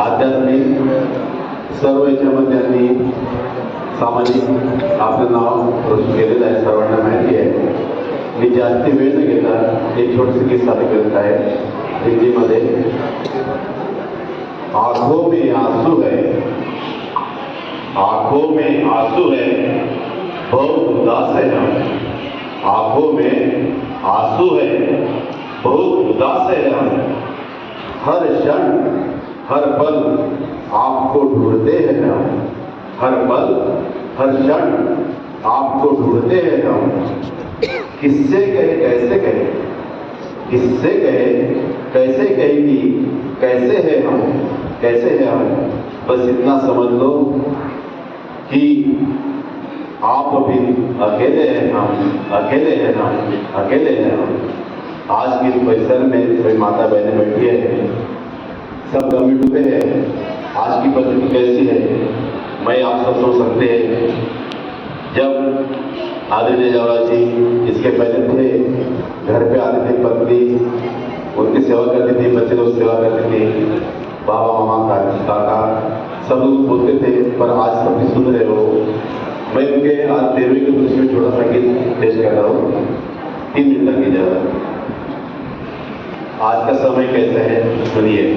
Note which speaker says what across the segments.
Speaker 1: آدمی سرونی سام ناؤن کے لیے سروس محتی ہے کہ جس ویز گیٹ ایک چھوٹے سے کھیل ہندی مدد آخو میں آسو ہے آخو می آسو ہے بہت اداس ہے آخو می آسو ہے بہت ہے ہر شر ہر پل آپ کو ڈھونڈتے ہیں ہم۔ ہر پل، ہر شن آپ کو ڈھونڈتے ہیں ہم۔ کس سے کہے، کیسے کہے؟ کس سے کہے، کیسے کہے گی کیسے ہیں ہم؟ کیسے ہیں ہم؟ بس اتنا سمجھ لو کہ آپ ابھی اکیلے ہیں ہم، اکیلے ہیں ہم، اکیلے ہیں ہم۔ آج کی پریسر میں کوئی ماتا بہنیں بیٹھی ہیں۔ سب کبھی ڈوبے ہیں آج کی پرستی کیسی ہے؟ میں آپ سب سوچ سکتے ہیں۔ جب آدر جاوڑا جی اس کے پہلے تھے، گھر پہ آتے تھے پتنی، ان کی سیوا کرتی تھی، بچے لوگ سیوا کرتی تھی بابا، ماما کاکا سب لوگ بولتے تھے، پر آج سب بھی سن رہے ہو۔ میں ان کے آج دیوی کے دوسرے میں چھوٹا سا گیت پیش کر رہا ہوں۔ تین منٹ لگے جا رہا آج کا سمے کیسا ہے؟ سنیے۔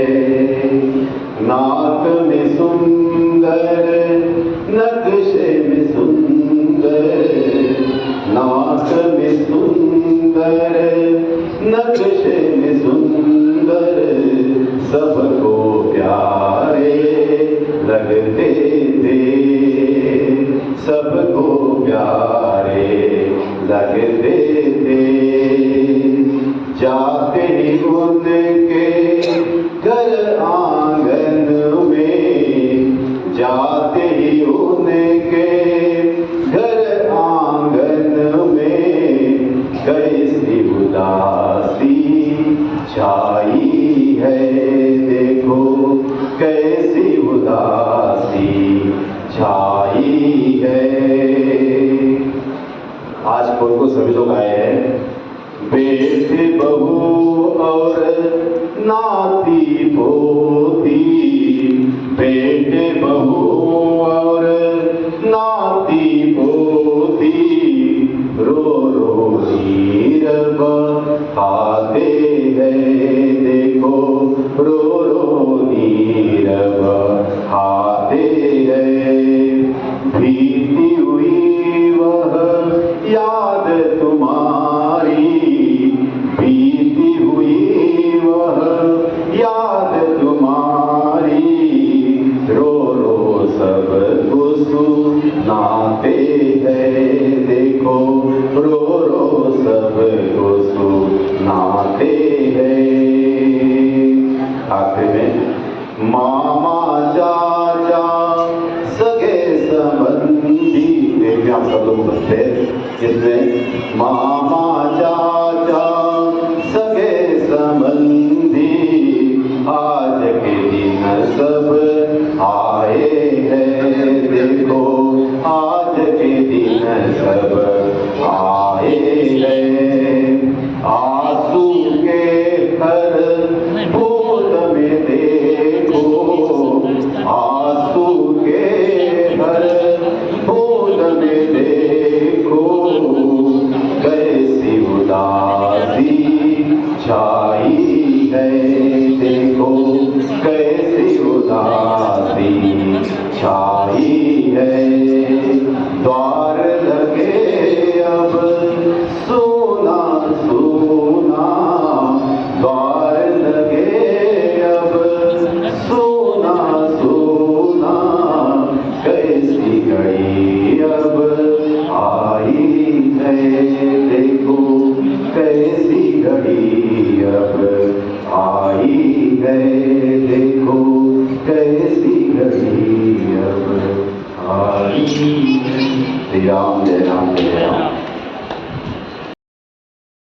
Speaker 1: دے سب کو پیارے لگ دے جاتے ہی ان آج کھول کو سبھی لوگ آئے ہیں۔ بیٹے بہو اور ناتی بھوتی سب کو سناتے ہیں آخر میں ماما جا جا سگے سبندی میں آپ سب لوگ بچے میں ماما جا جا سگے سبندی آج کے دن سب آئے Yeah, yeah, yeah.